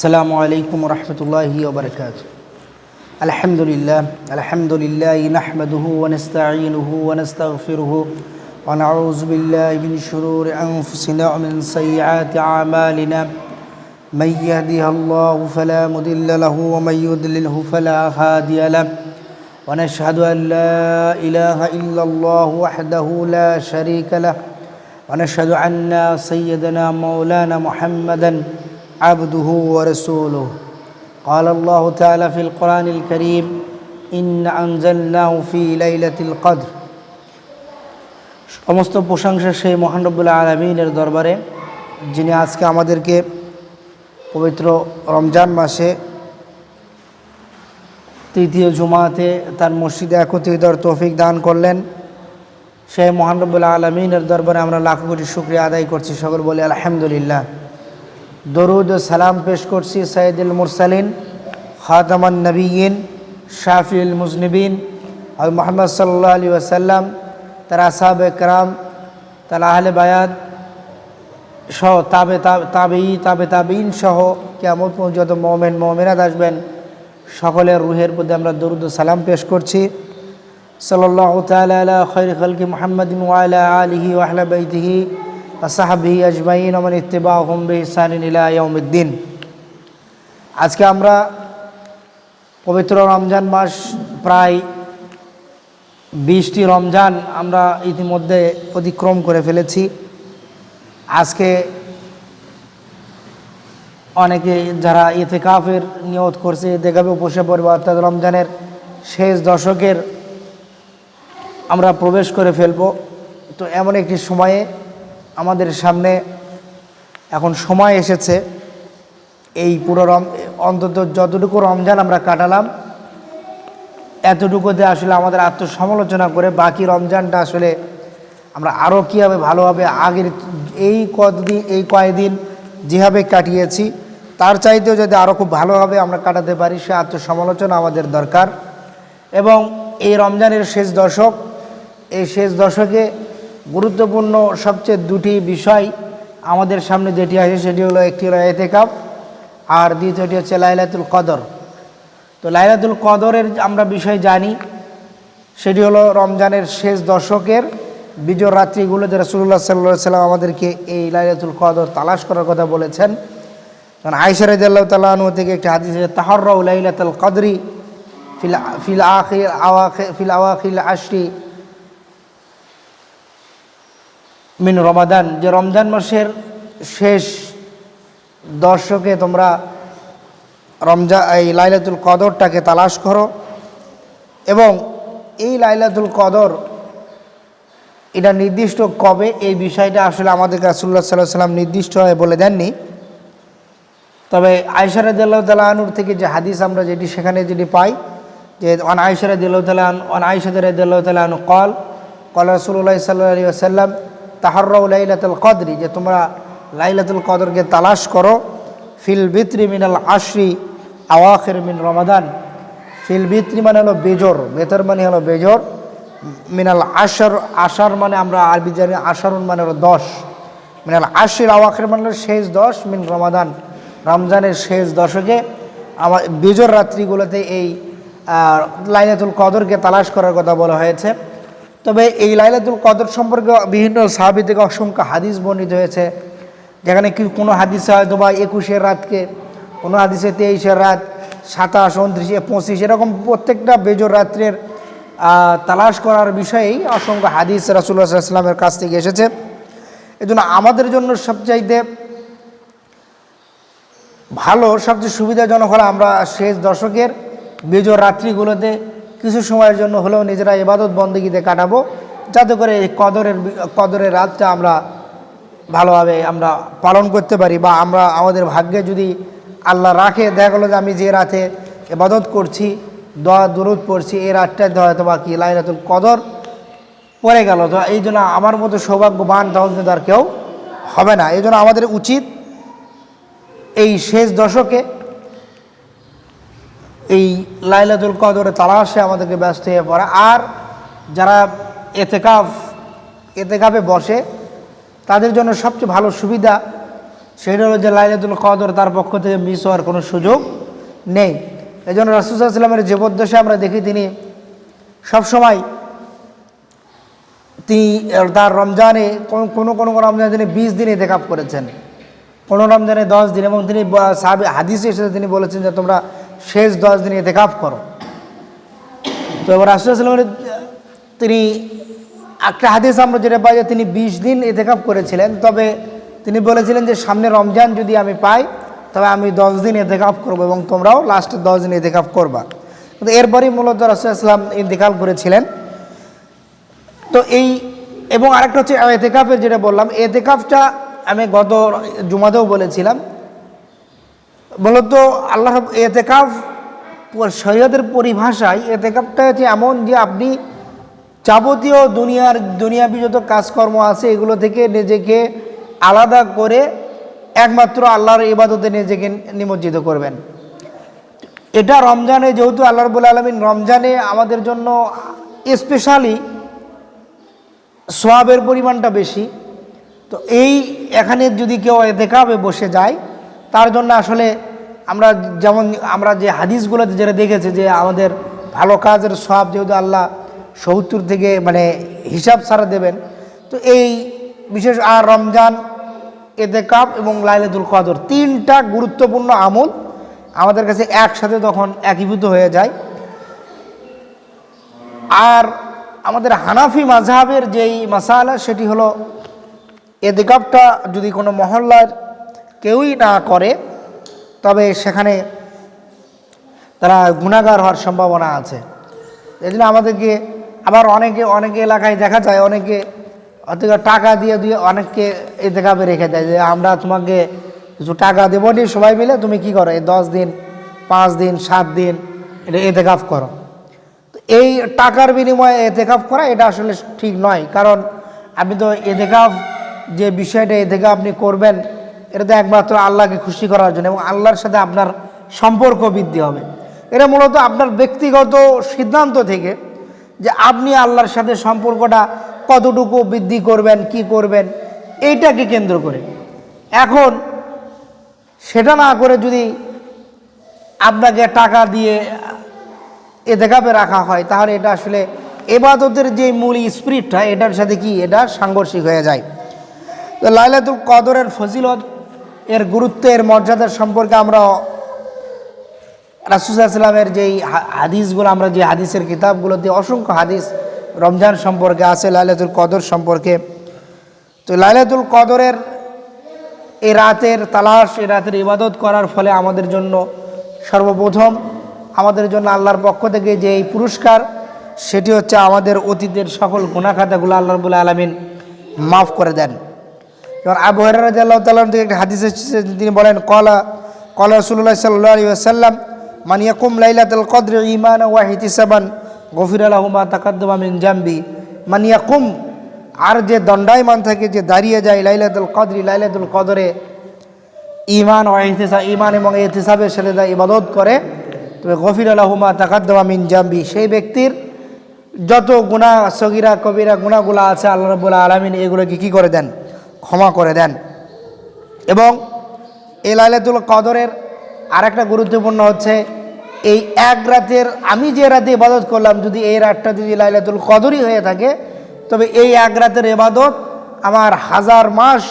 السلام عليكم ورحمة الله وبركاته. الحمد لله الحمد لله نحمده ونستعينه ونستغفره ونعوذ بالله من شرور أنفسنا ومن سيئات أعمالنا. من يهدها الله فلا مضل له ومن يضلله فلا هادي له. ونشهد أن لا إله إلا الله وحده لا شريك له. ونشهد أن سيدنا مولانا محمدا عبده ورسوله قال الله تعالى في القرآن الكريم إن أنزلناه في ليلة القدر সমস্ত প্রশংসা সেই মহানবুল্লাহ আলমিনের দরবারে যিনি আজকে আমাদেরকে পবিত্র রমজান মাসে তৃতীয় জুমাতে তার মসজিদে একত্রিত হওয়ার তৌফিক দান করলেন সেই মহানবুল্লাহ আলমিনের দরবারে আমরা লাখো কোটি শুক্রিয়া আদায় করছি সকল বলে আলহামদুলিল্লাহ দরুদ সালাম পেশ করছি সৈয়দুল মুরসালিন, খাতামান নবীন শাফিউল মুজনিবিন, আর মোহাম্মদ সাল্লাহ আলী ওসাল্লাম তার আসাব একরাম তার আহলে বায়াত সহ তাবে তাবেই তাবে তাবিন সহ কেমন যত মোমেন, মোমেনাত আসবেন, সকলের রুহের প্রতি আমরা দরুদ সালাম পেশ করছি। সাল্লাহ তালা খৈর খলকি মোহাম্মদিন ওয়ালা আলিহি ওয়াহলা বাইতিহি। আসাহাবি আজমাইন আমার ইত্তেবা হুম বেহসানিন ইলাউদ্দিন আজকে আমরা পবিত্র রমজান মাস, প্রায় বিশটি রমজান আমরা ইতিমধ্যে অতিক্রম করে ফেলেছি। আজকে অনেকে যারা ইতেকাফের নিয়ত করছে ইতেকাফে বসে পড়বে, অর্থাৎ রমজানের শেষ দশকের আমরা প্রবেশ করে ফেলব। তো এমন একটি সময়ে আমাদের সামনে এখন সময় এসেছে। এই পুরো রম, অন্তত যতটুকু রমজান আমরা কাটালাম, এতটুকুতে আসলে আমাদের আত্মসমালোচনা করে বাকি রমজানটা আসলে আমরা আরও কীভাবে ভালোভাবে আগের এই কদিন এই কয়েকদিন যেভাবে কাটিয়েছি, তার চাইতেও যদি আরও খুব ভালোভাবে আমরা কাটাতে পারি, সে আত্মসমালোচনা আমাদের দরকার। এবং এই রমজানের শেষ দশক, এই শেষ দশকে গুরুত্বপূর্ণ সবচেয়ে দুটি বিষয় আমাদের সামনে যেটি আছে, সেটি হলো একটি হলো এতেকাপ আর দ্বিতীয়টি হচ্ছে লাইলাতুল কদর। তো লাইলাতুল কদরের আমরা বিষয় জানি, সেটি হলো রমজানের শেষ দশকের বিজয় রাত্রিগুলোতে রসুল্লাহ সাল্লা সাল্লাম আমাদেরকে এই লাইলাতুল কদর তালাশ করার কথা বলেছেন। কারণ আয়সারদাল্লাহ তালু থেকে একটি হাদিস তাহর্রাউ লাইলাতুল কদরি ফিল ফিল, আখির, আওয়াখে, ফিল, আওয়াখিল আশরি মিন রমাদান, যে রমজান মাসের শেষ দর্শকে তোমরা রমজা, এই লাইলাতুল কদরটাকে তালাশ করো এবং এই লাইলাতুল কদর এটা নির্দিষ্ট কবে? এই বিষয়টা আসলে আমাদের রাসুল্লাহ সাল্লাহ সাল্লাম নির্দিষ্ট হয়ে বলে দেননি। তবে আয়সারাদ্দাল্লাহ তালাহুর থেকে যে হাদিস আমরা যেটি, সেখানে যেটি পাই যে অন আয়সারাদ্দাল্লাহ তালান অন আয়সাদাল্লাহ তালাহন কল কল রসুল্লাহ সাল্লাহ আলী আসাল্লাম তাহার্রাউ লাইলাতুল কদরি, যে তোমরা লাইলাতুল কদরকে তালাশ করো, ফিল বিত্রি মিনাল আশরি আওয়াখের মিন রমাদান। ফিল বিত্রি মানে হলো বেজর, বেতর মানে হলো বেজর। মিনাল আশার আশার মানে আমরা আরবি জানি আশারুন মানে হলো দশ। মিনাল আশির আওয়াখের মানে হলো শেষ দশ, মিন রমাদান। রমজানের শেষ দশকে আমার বেজর রাত্রিগুলোতে এই লাইলাতুল কদরকে তালাশ করার কথা বলা হয়েছে। তবে এই লাইলাতুল কদর সম্পর্কে বিভিন্ন সাহাবি থেকে অসংখ্য হাদিস বর্ণিত হয়েছে, যেখানে কি কোনো হাদিসে হয়তো বা একুশের রাতকে, কোনো হাদিসে তেইশের রাত, সাতাশ, উনত্রিশে, পঁচিশ, এরকম প্রত্যেকটা বেজর রাত্রের তালাশ করার বিষয়েই অসংখ্য হাদিস রাসুল্লাহ সাল্লামের কাছ থেকে এসেছে। এজন্য আমাদের জন্য সবচাইতে ভালো, সবচেয়ে সুবিধাজনক হলো আমরা শেষ দশকের বেজর রাত্রিগুলোতে কিছু সময়ের জন্য হলেও নিজেরা এবাদত বন্দীগীতে কাটাবো, যাতে করে এই কদরের কদরের রাতটা আমরা ভালোভাবে আমরা পালন করতে পারি বা আমরা, আমাদের ভাগ্যে যদি আল্লাহ রাখে, দেখা গেলো যে আমি যে রাতে এবাদত করছি, দোয়া দূরত পড়ছি, এই রাতটায় হয়তো বা কি লাইলাতুল কদর পড়ে গেল। তো এই জন্য আমার মতো সৌভাগ্যবান তখন কিন্তু আর কেউ হবে না। এই জন্য আমাদের উচিত এই শেষ দশকে এই লাইলাতুল কদরে তালাশে আমাদেরকে ব্যস্ত হয়ে পড়ে। আর যারা এতেকাফ, এতেকাফে বসে, তাদের জন্য সবচেয়ে ভালো সুবিধা সেটা হলো যে লাইলাতুল কদর তার পক্ষ থেকে মিস হওয়ার কোনো সুযোগ নেই। এই জন্য রাসুসাল্লামের জীবদ্দশে আমরা দেখি, তিনি সবসময় তিনি তার রমজানে কোনো কোনো কোনো রমজানে তিনি বিশ দিন এতেকাপ করেছেন। কোনো রমজানে দশ দিন, এবং তিনি ব- সাহাবী, হাদিসে এসে তিনি বলেছেন যে তোমরা শেষ দশ দিন এতেকাপ করো। তো এবার রাসুলামের তিনি একটা হাদিস আমরা যেটা পাই যে তিনি বিশ দিন এতেকাপ করেছিলেন, তবে তিনি বলেছিলেন যে সামনে রমজান যদি আমি পাই, তবে আমি দশ দিন এতেকাপ করব এবং তোমরাও লাস্টে দশ দিন এতেকাপ করবা। কিন্তু এরপরই মূলত রাসুলাম ইন্তেকাল করেছিলেন। তো এই, এবং আরেকটা হচ্ছে এতেকাফের যেটা বললাম এতেকাফটা আমি গত জুমাতেও বলেছিলাম মূলত আল্লাহ এতেকাফ শরীয়তের পরিভাষায় এতেকাফটা হচ্ছে এমন যে আপনি যাবতীয় দুনিয়ার দুনিয়াবি যত কাজকর্ম আছে এগুলো থেকে নিজেকে আলাদা করে একমাত্র আল্লাহর ইবাদতে নিজেকে নিমজ্জিত করবেন। এটা রমজানে যেহেতু আল্লাহ রবুল আলমিন রমজানে আমাদের জন্য স্পেশালি সোয়াবের পরিমাণটা বেশি, তো এই এখানে যদি কেউ দেখাবে বসে যায় তার জন্য আসলে আমরা যেমন, আমরা যে হাদিসগুলোতে যেটা দেখেছি যে আমাদের ভালো কাজের সব যেহেতু আল্লাহ সত্তর থেকে মানে হিসাব ছাড়া দেবেন, তো এই বিশেষ আর রমজান, এতেকাপ এবং লাইলাতুল কদর তিনটা গুরুত্বপূর্ণ আমল আমাদের কাছে একসাথে তখন একীভূত হয়ে যায়। আর আমাদের হানাফি মাঝহাবের যেই মাসালা সেটি হলো এদিকাপটা যদি কোনো মহল্লার কেউই না করে, তবে সেখানে তারা গুণাগার হওয়ার সম্ভাবনা আছে। এই জন্য আমাদেরকে আবার অনেকে অনেকে এলাকায় দেখা যায়, অনেকে অথবা টাকা দিয়ে দিয়ে অনেককে এতেকাপে রেখে দেয় যে, আমরা তোমাকে কিছু টাকা দেবো নি, সবাই মিলে তুমি কি করো? এই দশ দিন, পাঁচ দিন, সাত দিন এটা এতেকাফ করো। তো এই টাকার বিনিময়ে এতেকাফ করা এটা আসলে ঠিক নয়। কারণ আপনি তো এতেকাফ যে বিষয়টা এতেকা আপনি করবেন এটা তো একমাত্র আল্লাহকে খুশি করার জন্য এবং আল্লাহর সাথে আপনার সম্পর্ক বৃদ্ধি হবে। এটা মূলত আপনার ব্যক্তিগত সিদ্ধান্ত থেকে যে আপনি আল্লাহর সাথে সম্পর্কটা কতটুকু বৃদ্ধি করবেন, কি করবেন, এইটাকে কেন্দ্র করে। এখন সেটা না করে যদি আপনাকে টাকা দিয়ে এ দেখাবে রাখা হয়, তাহলে এটা আসলে এবাদতের যে মূল স্পিরিটটা, এটার সাথে কি? এটা সাংঘর্ষিক হয়ে যায়। তো লাইলাতুল কদরের ফজিলত এর গুরুত্ব এর মর্যাদার সম্পর্কে আমরা রাসুসাল্লামের যেই হাদিসগুলো, আমরা যে হাদিসের কিতাবগুলোতে অসংখ্য হাদিস রমজান সম্পর্কে আছে, লাইলাতুল কদর সম্পর্কে। তো লাইলাতুল কদরের এই রাতের তালাশ, এই রাতের ইবাদত করার ফলে আমাদের জন্য সর্বপ্রথম আমাদের জন্য আল্লাহর পক্ষ থেকে যে এই পুরস্কার, সেটি হচ্ছে আমাদের অতীতের সকল গুণাখাতাগুলো আল্লাহ রবুল্লা আলমিন মাফ করে দেন। যেমন আবু আল্লাহ তাল্লাম থেকে একটা হাদিস এসেছে, তিনি বলেন, কলা কলা রসুল্লাহ সাল্লাহ আলী আসাল্লাম মানিয়াকুম লাইলাতুল কদ্র ইমান ওয়াহিতিসাবান গফির আলহমা তাকাদ্দমা মিন জাম্বি মানিয়াকুম আর যে দণ্ডায়মান থাকে যে দাঁড়িয়ে যায় লাইলাতুল কদরি, লাইলাতুল কদরে ইমান ও ইমান এবং ইহতিসাবের সাথে যা ইবাদত করে, তবে গফির আলহুমা তাকাদ্দমা মিন জাম্বি, সেই ব্যক্তির যত গুণা সগিরা, কবিরা গুণাগুলা আছে আল্লাহ রবুল্লা আলমিন, এগুলোকে কী করে দেন? ক্ষমা করে দেন। এবং এই লাইলাতুল কদরের আরেকটা গুরুত্বপূর্ণ হচ্ছে, এই এক রাতের আমি যে রাতে ইবাদত করলাম, যদি এই রাতটা যদি লাইলাতুল কদরই হয়ে থাকে, তবে এই এক রাতের এবাদত আমার হাজার মাস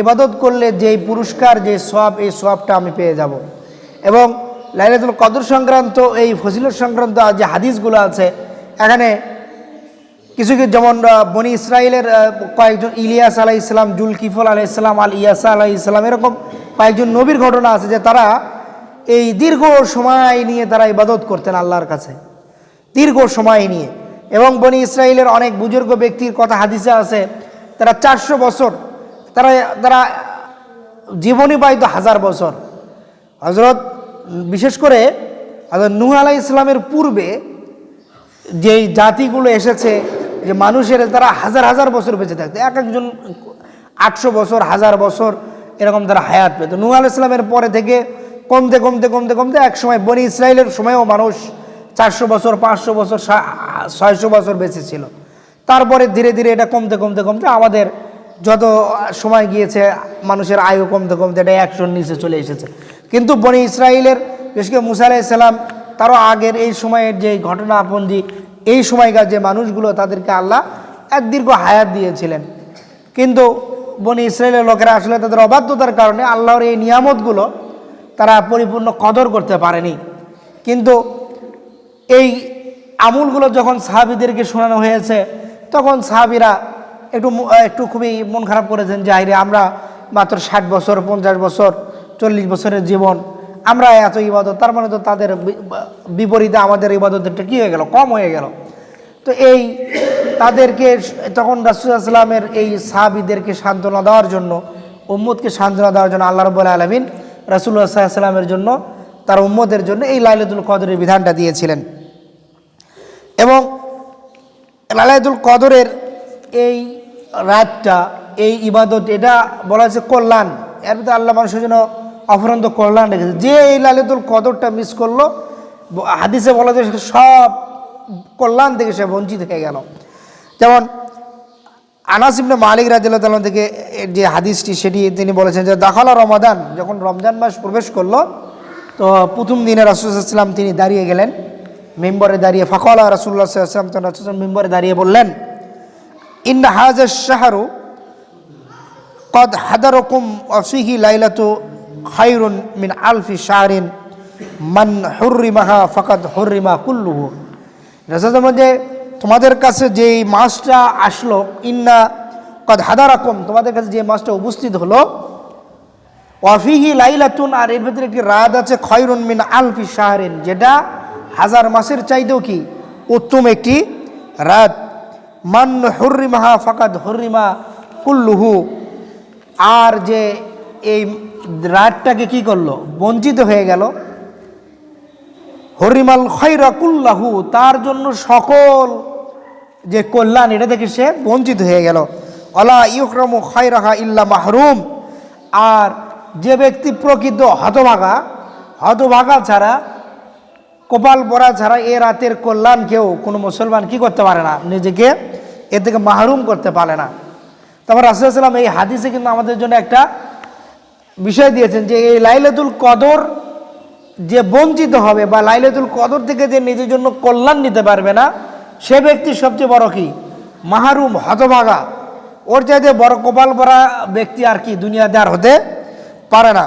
এবাদত করলে যেই পুরস্কার যে সব এই সবটা আমি পেয়ে যাব। এবং লাইলাতুল কদর সংক্রান্ত, এই ফজিলত সংক্রান্ত যে হাদিসগুলো আছে, এখানে কিছু কিছু যেমন বনি ইসরায়েলের কয়েকজন ইলিয়াস আলাহ ইসলাম জুলকিফল আলাহ ইসলাম আল ইয়াসা আলাহ ইসলাম এরকম কয়েকজন নবীর ঘটনা আছে যে তারা এই দীর্ঘ সময় নিয়ে তারা ইবাদত করতেন আল্লাহর কাছে। দীর্ঘ সময় নিয়ে। এবং বনি ইসরায়েলের অনেক বুজুর্গ ব্যক্তির কথা হাদিসে আছে, তারা চারশো বছর, তারা তারা জীবনী পাইতো হাজার বছর। হজরত বিশেষ করে নূহ আলাহ ইসলামের পূর্বে যেই জাতিগুলো এসেছে যে মানুষের তারা হাজার হাজার বছর বেঁচে থাকতো। এক একজন আটশো বছর, হাজার বছর এরকম তারা হায়াত পেত। নূহ আল ইসলামের পরে থেকে কমতে কমতে কমতে কমতে এক সময় বনি ইসরায়েলের সময়ও মানুষ চারশো বছর, পাঁচশো বছর ছয়শো বছর বেঁচে ছিল। তারপরে ধীরে ধীরে এটা কমতে কমতে কমতে আমাদের যত সময় গিয়েছে, মানুষের আয়ু কমতে কমতে এটা একশোর নিচে চলে এসেছে। কিন্তু বনি ইসরায়েলের বিশেষ করে মুসা আলাইসাল্লাম তারও আগের এই সময়ের যে ঘটনাপঞ্জি এই সময়কার যে মানুষগুলো তাদেরকে আল্লাহ এক দীর্ঘ হায়াত দিয়েছিলেন। কিন্তু বনি ইসরায়েলের লোকেরা আসলে তাদের অবাধ্যতার কারণে আল্লাহর এই নিয়ামতগুলো তারা পরিপূর্ণ কদর করতে পারেনি। কিন্তু এই আমুলগুলো যখন সাহাবিদেরকে শোনানো হয়েছে, তখন সাহাবিরা একটু একটু খুবই মন খারাপ করেছেন যে, আইরে, আমরা মাত্র ষাট বছর, পঞ্চাশ বছর, চল্লিশ বছরের জীবন আমরা এত ইবাদত, তার মানে তো তাদের বিপরীতে আমাদের ইবাদতটা কী হয়ে গেল? কম হয়ে গেল। তো এই তাদেরকে তখন রাসুলামের এই সাহাবিদেরকে সান্ত্বনা দেওয়ার জন্য উম্মদকে সান্ত্বনা দেওয়ার জন্য আল্লাহ রব্বুল আলমিন রাসুল্লাহ সাল্লামের জন্য, তার উম্মদের জন্য এই লাইলাতুল কদরের বিধানটা দিয়েছিলেন। এবং লাইলাতুল কদরের এই রাতটা, এই ইবাদত, এটা বলা হচ্ছে কল্যাণ। এর ভিতরে আল্লাহ মানুষের জন্য অফরন্ত কল্যাণ রেখেছে যে এই লাইলাতুল কদরটা মিস করল, হাদিসে বলা যায় সব কল্যাণ থেকে সে বঞ্চিত হয়ে গেল। যেমন আনাস মালিক রাজিল্লাহ থেকে যে হাদিসটি, সেটি তিনি বলেছেন যে দাখালা রমাদান, যখন রমজান মাস প্রবেশ করল, তো প্রথম দিনে রাসুলাম তিনি দাঁড়িয়ে গেলেন, মেম্বরে দাঁড়িয়ে, ফাকলা রাসুল্লাহ সাল্লাম তখন রাসুল মেম্বরে দাঁড়িয়ে বললেন ইন হাজ শাহরু, কদ হাদারকুম অফিহি লাইলাতু খাইরুন মিন আলফি শাহরিন, মান হুর্রিমাহা ফাকাদ হুর্রিমা কুল্লুহু। রাসুলের মধ্যে তোমাদের কাছে যেই মাছটা আসলো, ইন্না কদ হাদারাকুম, তোমাদের কাছে যে মাছটা উপস্থিত হলো ওয়াফিহি লাইলাতুন, আর এর ভিতরে একটি রাত আছে, খয়রুন মিন আলফি শাহরিন, যেটা হাজার মাসের চাইতেও কি উত্তম একটি রাত। মান হুর্রিমাহা ফাকাদ হুর্রিমা কুল্লুহু, আর যে এই রাতটাকে কি করল? বঞ্চিত হয়ে গেল। হরিমাল খৈরা কুল্লাহু, তার জন্য সকল যে কল্যাণ, এটা থেকে সে বঞ্চিত হয়ে গেল। অলা ইউক্রমু খৈরাহা ইল্লা মাহরুম। আর যে ব্যক্তি প্রকৃত হতভাগা হতভাগা ছাড়া, কপাল পরা ছাড়া এ রাতের কল্যাণ কেউ, কোনো মুসলমান কি করতে পারে না? নিজেকে এর থেকে মাহরুম করতে পারে না। তারপর রাসুলাম এই হাদিসে কিন্তু আমাদের জন্য একটা বিষয় দিয়েছেন যে এই লাইলাতুল কদর যে বঞ্চিত হবে বা লাইলাতুল কদর থেকে যে নিজের জন্য কল্যাণ নিতে পারবে না, সে ব্যক্তি সবচেয়ে বড় কি? মাহরুম হতভাগা। ওর চাইতে বড় কপাল পরা ব্যক্তি আর কি দুনিয়াতে আর হতে পারে না।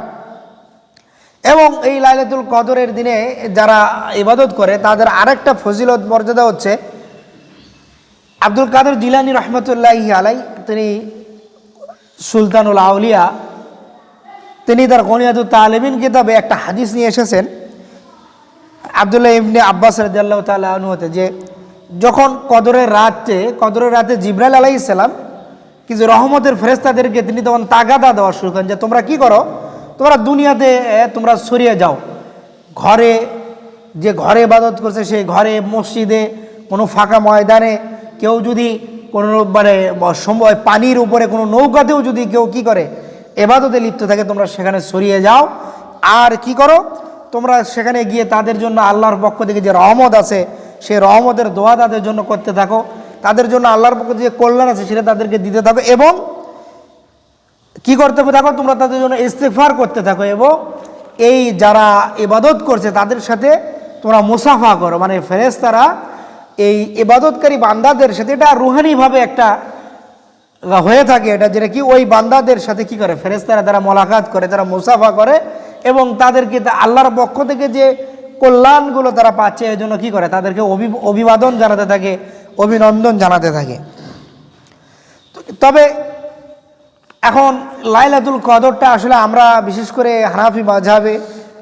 এবং এই লাইলাতুল কদরের দিনে যারা ইবাদত করে, তাদের আরেকটা ফজিলত মর্যাদা হচ্ছে আব্দুল কাদের জিলানি রহমতুল্লাহ আলাই, তিনি সুলতানুল আউলিয়া তিনি তার গনিয়াতু তালেমিন কিতাবে একটা হাদিস নিয়ে এসেছেন। আবদুল্লাহ ইবনে আব্বাস রাদিয়াল্লাহু তাআলা আনহু হতে, যে যখন কদরের রাতে কদরের রাতে জিব্রাইল আলাইহিস সালাম কিছু রহমতের ফেরেস্তাদেরকে তিনি তখন তাগাদা দেওয়া শুরু করেন যে, তোমরা কি করো? তোমরা দুনিয়াতে তোমরা সরিয়ে যাও। ঘরে যে ঘরে ইবাদত করছে, সেই ঘরে, মসজিদে কোনো ফাঁকা ময়দানে কেউ যদি কোনো মানে সময় পানির উপরে কোনো নৌকাতেও যদি কেউ কি করে এবাদতে লিপ্ত থাকে, তোমরা সেখানে সরিয়ে যাও। আর কি করো? তোমরা সেখানে গিয়ে তাদের জন্য আল্লাহর পক্ষ থেকে যে রহমত আছে, সেই রহমতের দোয়া তাদের জন্য করতে থাকো। তাদের জন্য আল্লাহর পক্ষ থেকে যে কল্যাণ আছে, সেটা তাদেরকে দিতে থাকো এবং কি করতে থাকো? তোমরা তাদের জন্য ইস্তেফার করতে থাকো এবং এই যারা ইবাদত করছে, তাদের সাথে তোমরা মুসাফা করো। মানে ফেরেশতারা এই ইবাদতকারী বান্দাদের সাথে এটা রুহানিভাবে একটা হয়ে থাকে এটা যেটা কি ওই বান্দাদের সাথে কি করে? ফেরেশতারা তারা মোলাকাত করে তারা মুসাফা করে এবং তাদেরকে আল্লাহর পক্ষ থেকে যে কল্যাণগুলো তারা পাচ্ছে এই জন্য কী করে? তাদেরকে অভি- অভিবাদন জানাতে থাকে, অভিনন্দন জানাতে থাকে। তবে এখন লাইলাতুল কদরটা আসলে আমরা বিশেষ করে হানাফি মাঝাবে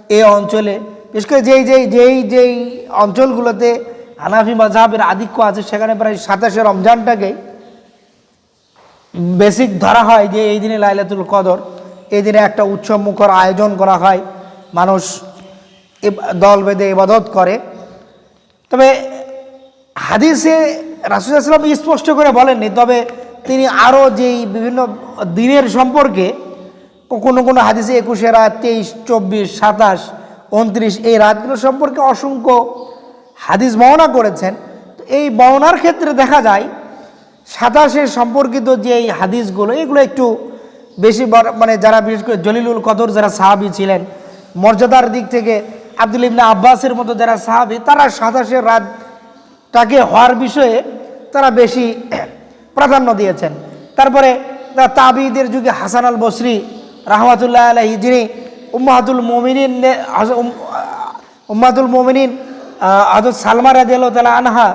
এ অঞ্চলে, বিশেষ করে যেই যেই যেই যেই অঞ্চলগুলোতে হানাফি মাঝাবের আধিক্য আছে, সেখানে প্রায় সাতাশে রমজানটাকে বেসিক ধরা হয় যে এই দিনে লাইলাতুল কদর, এই দিনে একটা উৎসব মুখর আয়োজন করা হয়, মানুষ দল বেঁধে ইবাদত করে। তবে হাদিসে রাসুলাম স্পষ্ট করে বলেননি, তবে তিনি আরও যেই বিভিন্ন দিনের সম্পর্কে কোনো কোনো হাদিসে একুশে রাত, তেইশ, চব্বিশ, সাতাশ, উনত্রিশ এই রাতগুলো সম্পর্কে অসংখ্য হাদিস বর্ণনা করেছেন। তো এই বর্ণনার ক্ষেত্রে দেখা যায় সাতাশে সম্পর্কিত যে এই হাদিসগুলো, এগুলো একটু বেশি মানে যারা বিশেষ করে জলিলুল কদর যারা সাহাবি ছিলেন, মর্যাদার দিক থেকে আব্দুল ইবনা আব্বাসের মতো যারা সাহাবি, তারা সাতাশের রাতটাকে হওয়ার বিষয়ে তারা বেশি প্রাধান্য দিয়েছেন। তারপরে তাবিদের যুগে হাসান আল বসরি রহমাতুল্লাহ আলহি যিনি উম্মাহাতুল মোমিনিন উম্মাতুল মোমিনিন হজরত সালমা রাজিয়াল তালা আনহা,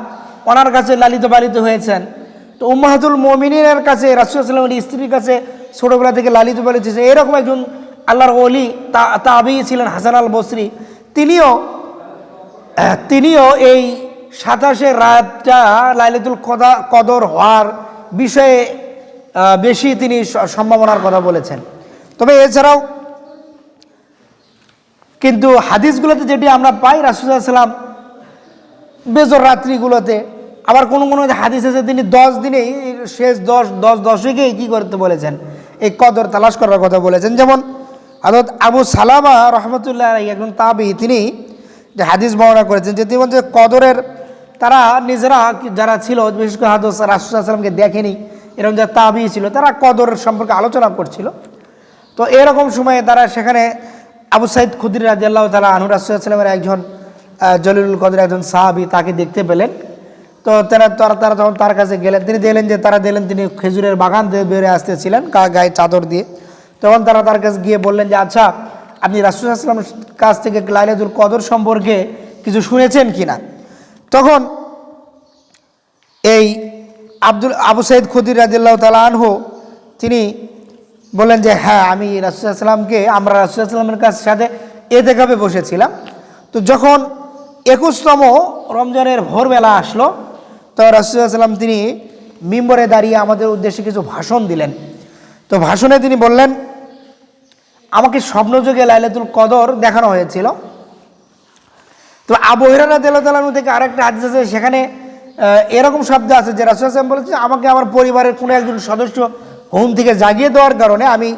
ওনার কাছে লালিত পালিত হয়েছেন। তো উম্মাহাতুল মোমিনের কাছে রাসুলামের স্ত্রীর কাছে ছোটোবেলা থেকে লালিত পালিত হয়েছে এরকম একজন আল্লাহর অলি তাবি ছিলেন হাসান আল বসরি তিনিও তিনিও এই সাতাশে রাতটা লাইলাতুল কদা, কদর হওয়ার বিষয়ে বেশি তিনি সম্ভাবনার কথা বলেছেন। তবে এছাড়াও কিন্তু হাদিসগুলোতে যেটি আমরা পাই রাসুলাম বেজর রাত্রিগুলোতে আবার কোনো কোনো হাদিস আছে, তিনি দশ দিনেই শেষ দশ দশ দশকেই কী করতে বলেছেন? এই কদর তালাশ করার কথা বলেছেন। যেমন হাজরত আবু সালামা রহমতুল্লাহ একজন তাবি তিনি যে হাদিস বর্ণনা করেছেন যে তিনি যে কদরের তারা নিজেরা যারা ছিল, বিশেষ করে হাদস রাসুলামকে দেখেনি, এরকম যারা তাবি ছিল, তারা কদর সম্পর্কে আলোচনা করছিল। তো এরকম সময়ে তারা সেখানে আবু সাইদ খুদির রাজিয়াল্লাহ তালা আনুর রাসুলামের একজন জলিলুল কদর একজন সাহাবি তাকে দেখতে পেলেন। তো তারা তারা তারা তখন তার কাছে গেলেন, তিনি দেখলেন যে তারা দেখলেন তিনি খেজুরের বাগান দিয়ে বেড়ে আসতেছিলেন গায়ে চাদর দিয়ে। তখন তারা তার কাছে গিয়ে বললেন যে আচ্ছা আপনি রাসুলামের কাছ থেকে লাইলাতুল কদর সম্পর্কে কিছু শুনেছেন কিনা? তখন এই আব্দুল, আবু সাইদ খুদির রাজিল্লাহ তালা আনহু, তিনি বললেন যে হ্যাঁ আমি রাসুলামকে আমরা রাসুলামের কাছ সাথে এতে কাপে বসেছিলাম। তো যখন একুশতম রমজানের ভোরবেলা আসলো তো রাসুলাম তিনি মিম্বরে দাঁড়িয়ে আমাদের উদ্দেশ্যে কিছু ভাষণ দিলেন। তো ভাষণে তিনি বললেন, আমাকে স্বপ্নযোগে লাইলাতুল কদর দেখানো হয়েছিল। তো আবু হিরানা তেলানু থেকে আরেকটা হাদিস আছে, সেখানে এরকম শব্দ আছে যে রাসুল আসলাম বলেছে, আমাকে আমার পরিবারের কোনো একজন সদস্য ঘুম থেকে জাগিয়ে দেওয়ার কারণে আমি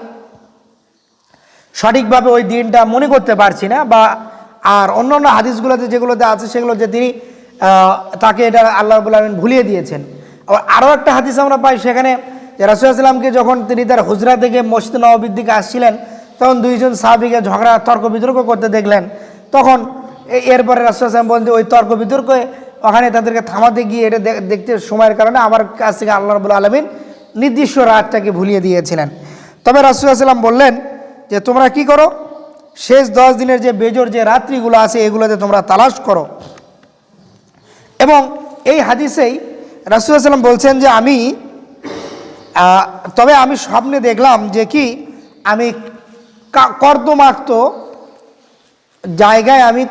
সঠিকভাবে ওই দিনটা মনে করতে পারছি না বা আর অন্য অন্য হাদিসগুলোতে যেগুলোতে আছে সেগুলো যে তিনি তাকে এটা আল্লাহ আলমিন ভুলিয়ে দিয়েছেন। আবার আরও একটা হাদিস আমরা পাই, সেখানে রাসুলামকে যখন তিনি তার হুজরা থেকে মসজিদ নবাবির দিকে আসছিলেন, তখন দুইজন সাহাবিকে ঝগড়া, তর্ক, বিতর্ক করতে দেখলেন। তখন এরপরে রাসুলাম বলেন যে, ওই তর্ক, বিতর্কে ওখানে তাদেরকে থামাতে গিয়ে এটা দেখতে সময়ের কারণে আমার কাছ থেকে আল্লাহ রবুল আলমিন নির্দিষ্ট রাতটাকে ভুলিয়ে দিয়েছিলেন। তবে রাসুলাম বললেন যে, তোমরা কি করো? শেষ দশ দিনের যে বেজর যে রাত্রিগুলো আছে, এগুলোতে তোমরা তালাশ করো। এবং এই হাদিসেই রাসুলাম বলছেন যে আমি তবে আমি স্বপ্নে দেখলাম যে কি, আমি কর্দমাক্ত জায়গায় আমি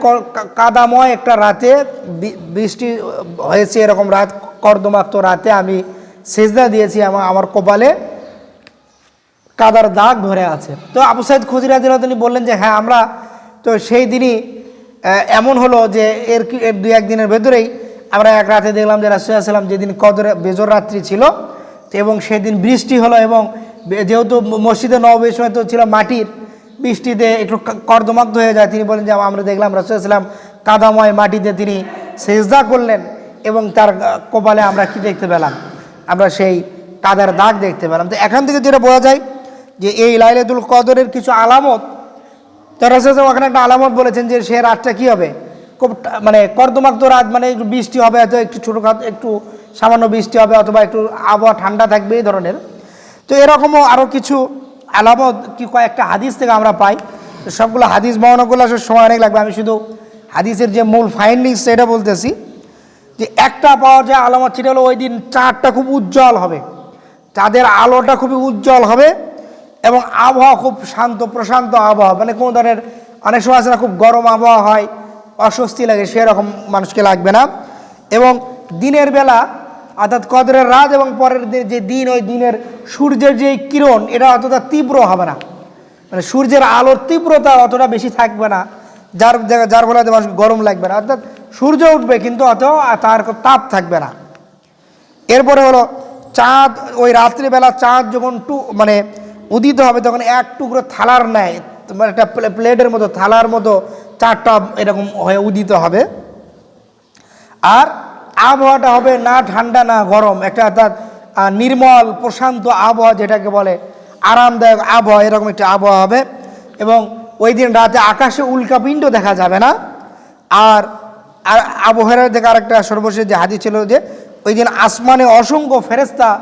কাদাময় একটা রাতে বৃষ্টি হয়েছে, এরকম রাত, কর্দমাক্ত রাতে আমি সেজদা দিয়েছি, আমার আমার কপালে কাদার দাগ ধরে আছে। তো আবু সাইদ খুদিরা দিন তিনি বললেন যে হ্যাঁ আমরা তো সেই দিনই এমন হলো যে এর দুই একদিনের ভেতরেই আমরা এক রাতে দেখলাম যে রাসুলাম যেদিন কদরে, বেজর রাত্রি ছিল এবং সেদিন বৃষ্টি হলো এবং যেহেতু মসজিদে নবের সময় তো ছিল মাটির, বৃষ্টিতে একটু কা- কর্দমাক্ত হয়ে যায়, তিনি বলেন যে আমরা দেখলাম রাসুলাম কাদাময় মাটিতে তিনি সেজদা করলেন এবং তার কপালে আমরা কি দেখতে পেলাম? আমরা সেই কাদার দাগ দেখতে পেলাম। তো এখান থেকে যেটা বোঝা যায় যে এই লাইলাতুল কদরের কিছু আলামত, তো তারা ওখানে একটা আলামত বলেছেন যে সে রাতটা কি হবে? মানে কর্দমাক্ত রাত মানে একটু বৃষ্টি হবে, হয়তো একটু ছোটোখাটো, একটু সামান্য বৃষ্টি হবে, অথবা একটু আবহাওয়া ঠান্ডা থাকবে এই ধরনের। তো এরকমও আরও কিছু আলামত, কি কয়েকটা হাদিস থেকে আমরা পাই। সবগুলো হাদিস বর্ণনা করলে আসলে সময় অনেক লাগবে। আমি শুধু হাদিসের যে মূল ফাইন্ডিংস সেটা বলতেছি। যে একটা পাওয়া যায় আলামত, সেটা হলো ওই দিন চাঁদটা খুব উজ্জ্বল হবে। চাঁদের আলোটা খুবই উজ্জ্বল হবে এবং আবহাওয়া খুব শান্ত, প্রশান্ত আবহাওয়া। মানে কোনো ধরনের, অনেক সময় আছে না, খুব গরম আবহাওয়া হয় অস্বস্তি লাগে, সেরকম মানুষকে লাগবে না। এবং দিনের বেলা, অর্থাৎ কদরের রাত এবং পরের দিন যে দিন, ওই দিনের সূর্যের যে কিরণ, এটা অতটা তীব্র হবে না। মানে সূর্যের আলোর তীব্রতা অতটা বেশি থাকবে না, যার যার ফলে মানুষ গরম লাগবে না। অর্থাৎ সূর্য উঠবে, কিন্তু অত তার তাপ থাকবে না। এরপরে হলো, চাঁদ ওই রাত্রিবেলা চাঁদ যখন টু মানে উদিত হবে, তখন এক টুকরো থালার নেয় মানে একটা প্লে- প্লেটের মতো, থালার মতো চারটা এরকম হয়ে উদিত হবে। আর আবহাওয়াটা হবে না ঠান্ডা, না গরম। একটা অর্থাৎ নির্মল, প্রশান্ত আবহাওয়া যেটাকে বলে, আরামদায়ক আবহাওয়া, এরকম একটি আবহাওয়া হবে। এবং ওই দিন রাতে আকাশে উল্কাপিণ্ড দেখা যাবে না। আর আবহাওয়ার থেকে আরেকটা সর্বশেষ যে হাদিস ছিল যে ওই দিন আসমানে অসংখ্য ফেরেস্তা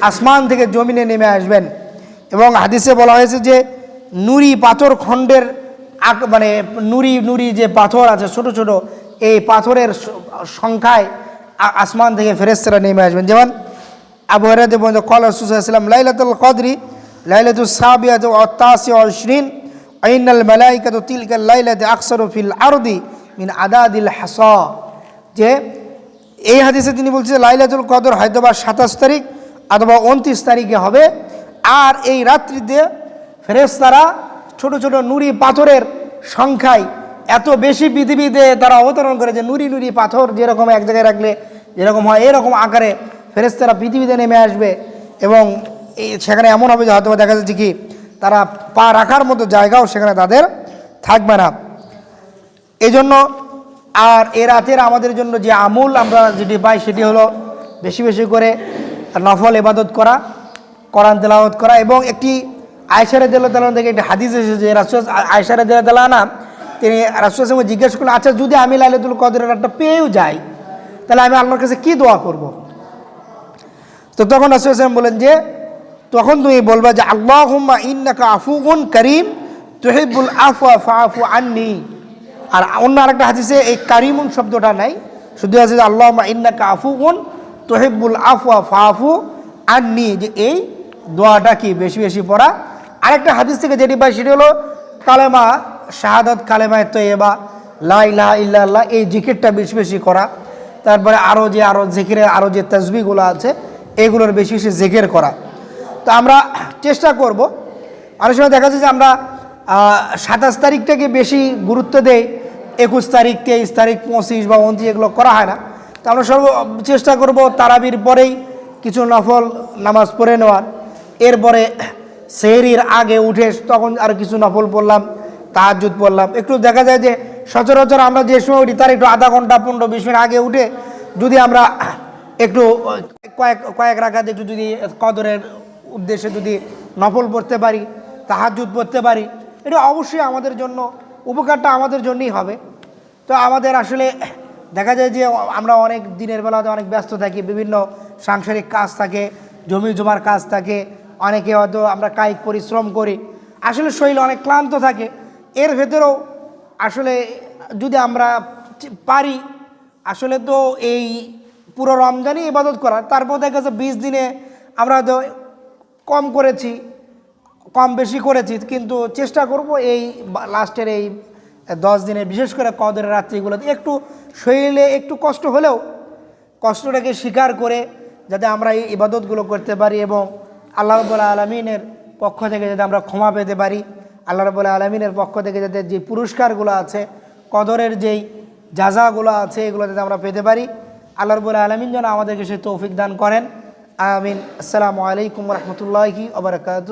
আসমান থেকে জমিনে নেমে আসবেন। এবং হাদিসে বলা হয়েছে যে নুরি পাথর খণ্ডের মানে নুরি নুরি যে পাথর আছে, ছোট ছোট, এই পাথরের সংখ্যায় আসমান থেকে ফেরেস্তারা নেমে আসবেন। যেমন আবু হরাতে বলতে কল রসুলাম লাইলাতুল কদরি লাইলাতুল সাবিয়াত অত্তাসি অশ্রিন আইনাল মালাইকাতু তিলকাল লাইলাতে আকসারু ফিল আরদি মিন আদাদিল হাস। যে এই হাদিসে তিনি বলছেন লাইলাতুল কদর হয়তো বা সাতাশ তারিখ অথবা উনত্রিশ তারিখে হবে। আর এই রাত্রিতে ফেরেশতারা ছোট ছোট নুড়ি পাথরের সংখ্যায় এত বেশি পৃথিবীতে তারা অবতরণ করে যে নুড়ি নুড়ি পাথর যেরকম এক জায়গায় রাখলে যেরকম হয়, এরকম আকারে ফেরেশতারা পৃথিবীতে নেমে আসবে এবং সেখানে এমন হবে যে হয়তো দেখা যাচ্ছে কি তারা পা রাখার মতো জায়গাও সেখানে তাদের থাকবে না। এই জন্য আর এ রাতের আমাদের জন্য যে আমূল আমরা যেটি পাই সেটি হলো বেশি বেশি করে নফল ইবাদত করা, কোরআন তেলাওয়াত করা এবং একটি আয়সারে দিল তালান থেকে একটি হাদিস এসেছে যে রাসুল আয়সারে দিল তালানা তিনি রাসুল সঙ্গে জিজ্ঞেস করলেন আচ্ছা যদি আমি লাইলাতুল কদরের একটা পেয়েও যাই, তাহলে আমি আল্লাহর কাছে কি দোয়া করব। তো তখন রাসুল ইসলাম বলেন যে, তখন তুমি বলবা যে আল্লাহ ইন্নাকা আফুগুন করিম তুহিবুল আফু আফু আন্নি আর অন্য আরেকটা হাদিসে এই কারিমুন শব্দটা নাই, শুধু আছে যে আল্লাহ ইন্নাকা আফুগুন তোহেবুল আফু ফাফু আন্নি যে এই দোয়াটা কি বেশি বেশি পড়া আরেকটা হাদিস থেকে যেটি পাই সেটি হলো, কালেমা, শাহাদাত কালেমায় তৈবা লা ইলাহা ইল্লাল্লাহ, এই জিকিরটা বেশি বেশি করা। তারপরে আরও যে আরও জিকিরের আরও যে তসবিগুলো আছে, এগুলোর বেশি বেশি জিকির করা। তো আমরা চেষ্টা করব। অনেক সময় দেখা যাচ্ছে যে আমরা সাতাশ তারিখটাকে বেশি গুরুত্ব দেই, একুশ তারিখ, তেইশ তারিখ, পঁচিশ বা উনত্রিশ এগুলো করা হয় না। তো আমরা সর্ব, চেষ্টা করব তারাবির পরেই কিছু নফল নামাজ পড়ে নেওয়ার। এরপরে সেহরির আগে উঠে তখন আর কিছু নফল পড়লাম তাহাজুদ পড়লাম। একটু দেখা যায় যে সচরাচর আমরা যে সময় উঠি তার একটু আধা ঘণ্টা, পনেরো, বিশ মিনিট আগে উঠে যদি আমরা একটু কয়েক কয়েক রাখাত একটু যদি কদরের উদ্দেশ্যে যদি নফল পড়তে পারি তাহাজুদ পড়তে পারি, এটা অবশ্যই আমাদের জন্য, উপকারটা আমাদের জন্যই হবে। তো আমাদের আসলে দেখা যায় যে আমরা অনেক দিনের বেলাতে অনেক ব্যস্ত থাকি, বিভিন্ন সাংসারিক কাজ থাকে জমি জমার কাজ থাকে অনেকে হয়তো আমরা কায়িক পরিশ্রম করি। আসলে শরীর অনেক ক্লান্ত থাকে। এর ভেতরেও আসলে যদি আমরা পারি, আসলে তো এই পুরো রমজানই ইবাদত করা। তারপর দেখা যাচ্ছে বিশ দিনে আমরা হয়তো কম করেছি, কম বেশি করেছি, কিন্তু চেষ্টা করব এই লাস্টের এই দশ দিনে, বিশেষ করে কদরের রাত্রিগুলোতে একটু শরীরে একটু কষ্ট হলেও কষ্টটাকে স্বীকার করে যাতে আমরা এই ইবাদতগুলো করতে পারি এবং আল্লাহ রবুল্লা আলমিনের পক্ষ থেকে যাতে আমরা ক্ষমা পেতে পারি, আল্লাহ রবুল্লা আলমিনের পক্ষ থেকে যাতে যে পুরস্কারগুলো আছে, কদরের যেই যাজাগুলো আছে, এগুলো যাতে আমরা পেতে পারি, আল্লাহ রবুল্লা আলমিন যেন আমাদেরকে সে তৌফিক দান করেন। আমিন। আসসালামু আলাইকুম রহমতুল্লাহি আবরকাত